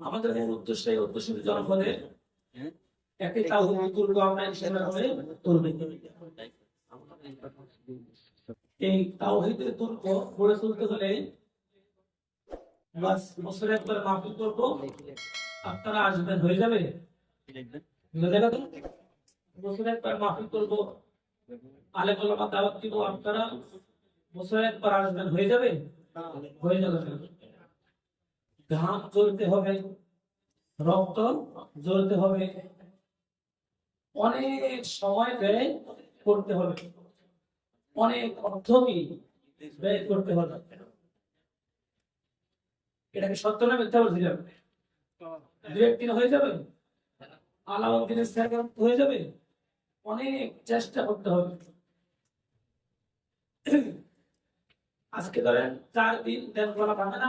আমাদের মূল উদ্দেশ্য এই উদ্দেশ্য দুর্গ তাওহীদের দুর্গ গড়ে তুলতে হলে বছরে একবার মাহফিল করব। আপনারা আসবেন হয়ে যাবে? হয়ে বছরে একবার মাহফিল করব। আলেম ওলামা দাওয়াত দিব আপনারা। বছরে একবার আসবেন হয়ে যাবে? হয়ে যাবে। ঘাম জ্বলতে হবে, রক্ত জ্বলতে হবে। অনেক সময় ব্যয় করতে হবে। অনেক অর্থ ব্যয় করতে হবে। এটাকে সত্য না মিথ্যা বলছিলাম? দু একদিন হয়ে যাবে। আলাউদ্দিনের স্যার হয়ে যাবে। অনেক চেষ্টা করতে হবে। আজকে ধরেন চার দিন দেন করা ভাঙে না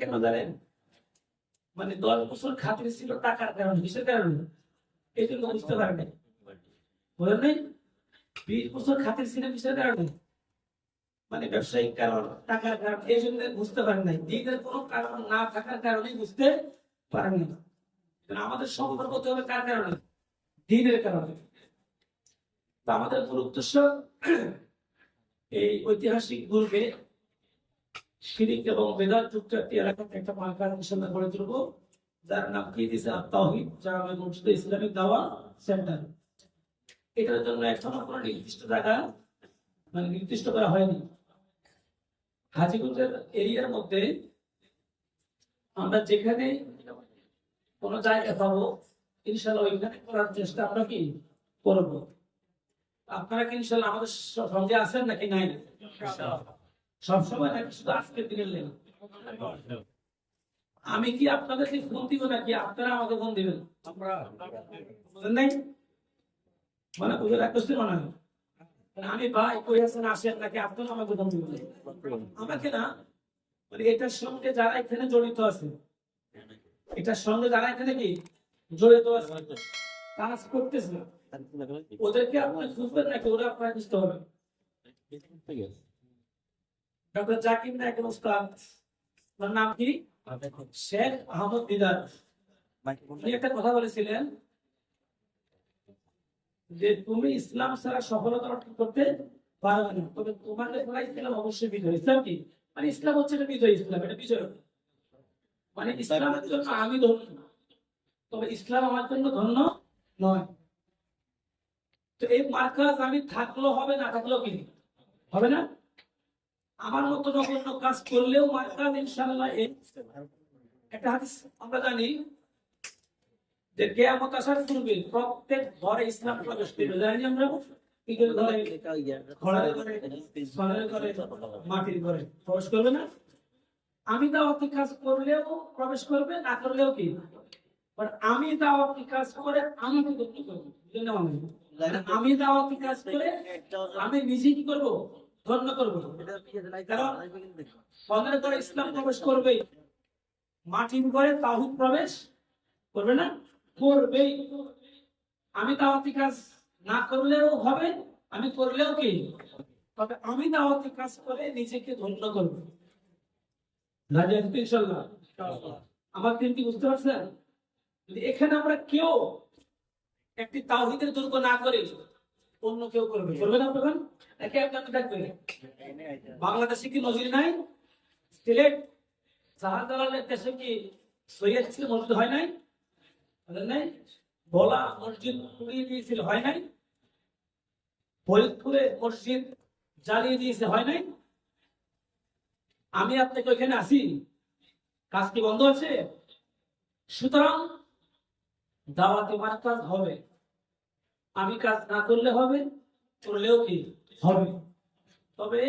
কেন মানে দশ বছর খাতির ছিল টাকার কারণে, কিসের কারণে? এই জন্য বুঝতে পারেন নাই বুঝলেন নাই? বিশ বছর খাতির ছিল কিসের কারণে? মানে ব্যবসায়িক কারণ, টাকার কারণ, এই জন্য বুঝতে পারেন নাই। দিনের কোনো কারণ না থাকার কারণেই বুঝতে পারেন না আমাদের সম্পর্ক হতে হবে কার কারণে? দিনের কারণে। আমাদের মূল উদ্দেশ্য এই ঐতিহাসিক দুর্গে শিরিক এবং বেদাত যুক্ত একটি এলাকাতে একটা মার্কার অনুসন্ধান করে তুলব, যার নাম কি দিয়েছে তাহিদ জামে মসজিদ ইসলামিক দাওয়া সেন্টার। এটার জন্য এখনও কোনো নির্দিষ্ট জায়গা মানে নির্দিষ্ট করা হয়নি। হাজিগঞ্জের এরিয়ার মধ্যে আমরা যেখানে কোনো জায়গা পাবো ইনশাল্লাহ ওইখানে করার চেষ্টা আমরা কি করব? আপনারা কি ইনশাল্লাহ আমাদের সঙ্গে আছেন নাকি নাই? সবসময় নাকি শুধু আজকের দিনের লেন। আমি কি আপনাদেরকে ফোন দিব নাকি? আপনারা আমাকে ফোন দিবেন? নাই? মানে বুঝে রাখতেছি মনে হয়। মানে আমি ভাই কই আছেন আসেন নাকি? আপনারা আমাকে ফোন দিবেন। আমাকে না মানে এটার সঙ্গে যারা এখানে জড়িত আছে এটার সঙ্গে যারা এখানে কি জড়িত আছে কাজ করতেছে ওদেরকে আপনার খুঁজবেন নাকি? ওরা আপনার খুঁজতে হবে। ডক্টর জাকির উস্তাদ ওনার নাম কি? শেখ আহমদ দিদার। উনি একটা কথা বলেছিলেন যে তুমি ইসলাম ছাড়া সফলতা অর্জন করতে পারবে না। তবে তোমার ইসলাম অবশ্যই বিজয়। ইসলাম কি? মানে ইসলাম হচ্ছে এটা বিজয় ইসলাম এটা বিজয়। মানে ইসলামের জন্য আমি ধন্য। তবে ইসলাম আমার জন্য ধন্য নয়। তো এই মার্কাজ আমি থাকলেও হবে না থাকলেও কি? হবে না? আমার মতো নগণ্য কাজ করলেও মার্কাজ ইনশাল্লাহ একটা হাদিস আমরা জানি যে কেয়ামত আসার পূর্বে প্রত্যেক ঘরে ইসলাম প্রবেশ করবে। জানি আমরা না? আমি দাওয়াতি কাজ করলেও প্রবেশ করবে, না করলেও কি? আমি দাওয়াতি কাজ করে আমাকে গ্রহণ করব? বুঝলেন না মামনি? আমি দাওয়াতি কাজ করে আমি নিজে কি করব? ধন্য করব কারণ সনের ঘরে ইসলাম প্রবেশ করবে মাটির ঘরে তাহুদ প্রবেশ করবে না? করবেই। আমি দাওয়াতি কাজ না করলেও হবে আমি করলেও কি? তবে আমি দাওয়াতি কাজ করে নিজেকে ধন্য করব। ইনশাল্লাহ আমার তিনটি বুঝতে পারছেন? এখানে আমরা কেউ একটি তাওহিদের দুর্গ না করে অন্য কেউ করবে করবে না তখন একে আপনাকে ডাকবে। বাংলাদেশে কি নজির নাই? সিলেট শাহজালালের দেশে কি সৈয়দ মসজিদ হয় নাই? নাই? বলা মসজিদ পুড়িয়ে দিয়েছিল, হয় নাই? ফরিদপুরে মসজিদ জ্বালিয়ে দিয়েছে, হয় নাই? আমি আপনাকে ওইখানে আসি। কাজ কি বন্ধ আছে? সুতরাং দাওয়াতে মার্কাজ হবে। আমি কাজ না করলে হবে, করলেও কি হবে? তবে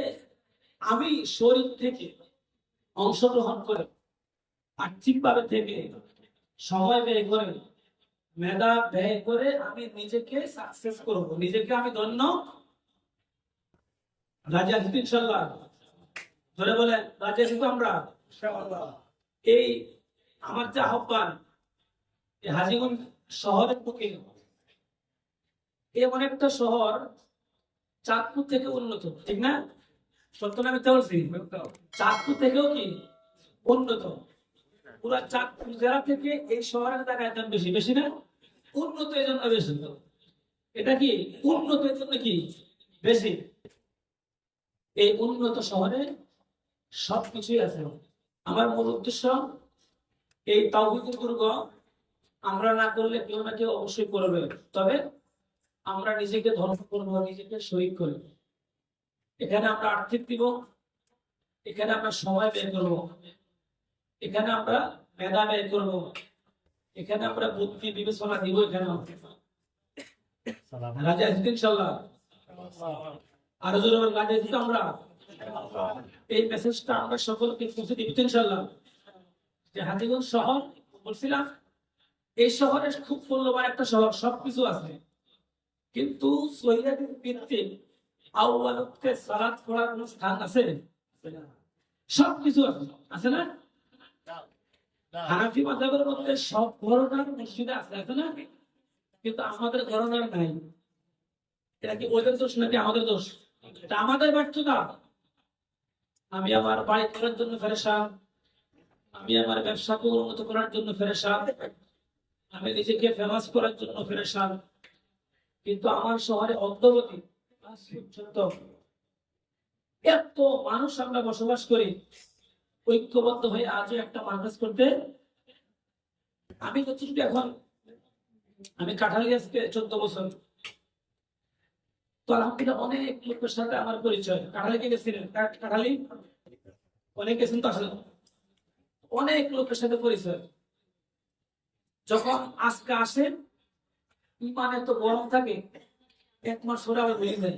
আমি শরীর থেকে অংশগ্রহণ করে আর্থিক ভাবে থেকে সময় ব্যয় করে, মেধা ব্যয় করে আমি নিজেকে সাকসেস করব। নিজেকে আমি ধন্য। রাজা ইনশাল্লাহ ধরে বলে রাজা আছি আমরা এই আমার যে আহ্বান হাজিগঞ্জ শহরের বুকে এমন একটা শহর চাঁদপুর থেকে উন্নত, ঠিক না? সত্য না মিথ্যা বলছি, চাঁদপুর থেকেও কি উন্নত? পুরা চাঁদপুর জেলা থেকে এই শহরের টাকা এত বেশি বেশি না? উন্নত এই জন্য বেশি। এটা কি উন্নত এর জন্য কি বেশি? এই উন্নত শহরে সবকিছুই আছে। আমার মূল উদ্দেশ্য, এই তাওহিদের দুর্গ আমরা না করলে কেউ না কেউ অবশ্যই করবে। তবে আমরা নিজেকে ধর্ম করব নিজেকে শহীদ করব এখানে আমরা আর্থিক দিব এখানে আমরা সময় ব্যয় করব এখানে আমরা মেধা ব্যয় করব এখানে আমরা বুদ্ধি বিবেচনা দিব এখানে রাজা আজকে ইনশাল্লাহ আরও জোরে রাজা আমরা? এই মেসেজটা আমরা সকলকে পৌঁছে দিব ইনশাল্লাহ যে হাজিগঞ্জ শহর বলছিলাম এই শহরে খুব মূল্যবান একটা শহর সবকিছু আছে। কিন্তু সহিদের ভিত্তিক সালাত পড়ার কোনো স্থান আছে আছে। আছে না? হানাফি মধ্যে সব ধরনের মসজিদে আছে। আছে না? কিন্তু আমাদের ধরনের নাই। এটা কি ওদের দোষ নাকি আমাদের দোষ? এটা আমাদের ব্যর্থতা। আমি আমার বাড়ি করার জন্য ফেরেশান। আমি আমার ব্যবসাকে উন্নত করার জন্য ফেরেশান। আমি নিজেকে ফেমাস করার জন্য ফেরেশান। কিন্তু আমার শহরে অগ্রগতি এত মানুষ আমরা বসবাস করি, ঐক্যবদ্ধ হয়ে আজও একটা মার্কাজ করতে। আমি যতটুকু এখন, আমি কাঠালি আজকে চোদ্দ বছর। তো আলহামদুলিল্লাহ অনেক লোকের সাথে আমার পরিচয়। কাঠালিকে গেছিলেন? কাঠালি? অনেক গেছেন তো আসলে। অনেক লোকের সাথে পরিচয়। যখন আজকে আসেন ইমানে তো গরম থাকে? এক মাস পরে আবার বেরিয়ে যায়।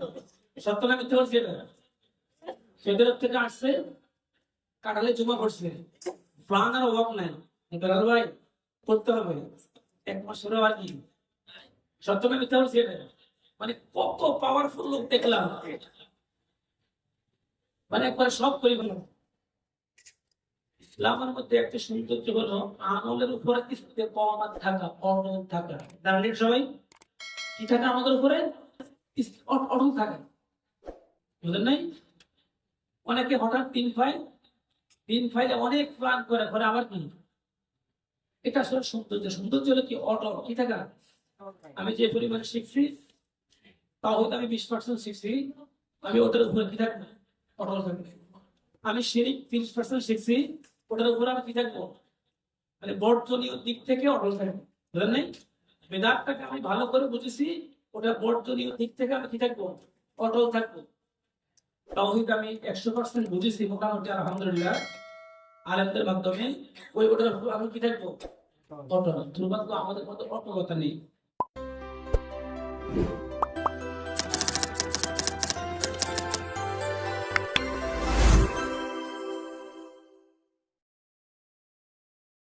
সত্য না মিথ্যে বলছি এটা সেদের থেকে আসছে কাটালে জমা পড়ছে। প্লান আর অভাব নাই। বেলাল ভাই করতে হবে। এক মাস পরে আর কি? সত্য না মিথ্যা বলছি এটা মানে কত পাওয়ারফুল লোক দেখলাম। মানে একবার সব করে গেল ইসলামের মধ্যে একটা সৌন্দর্য হলো আমলের উপরে কিছুতে কমাত থাকা অটল থাকা। দাঁড়িয়ে সবাই কি থাকে আমাদের উপরে? অটল থাকে। বুঝলেন নাই? অনেকে হঠাৎ তিন ফাইল, তিন ফাইলে অনেক প্ল্যান করে করে আবার কি? এটা আসলে সৌন্দর্য। সৌন্দর্য হলো কি? অটল। কি থাকা? আমি যে পরিমাণে শিখছি, তাও হয়তো আমি বিশ পার্সেন্ট শিখছি, আমি ওটার উপরে কি থাকব? অটল থাকব। আমি শিরিক তিরিশ পার্সেন্ট শিখছি ওটার উপরে আমি কি থাকব? মানে বর্জনীয় দিক থেকে অটল থাকব। বুঝলেন নাই? বেদাতটাকে আমি ভালো করে বুঝেছি, ওটা বর্জনীয় দিক থেকে আমি কি থাকব? অটল থাকব। তাওহিদ আমি একশো পার্সেন্ট বুঝেছি, মোটামুটি আলহামদুলিল্লাহ। আলেমদের মাধ্যমে ওই ওটার আমি কি থাকব? অটল। দুর্ভাগ্য আমাদের মতো অটলতা নেই।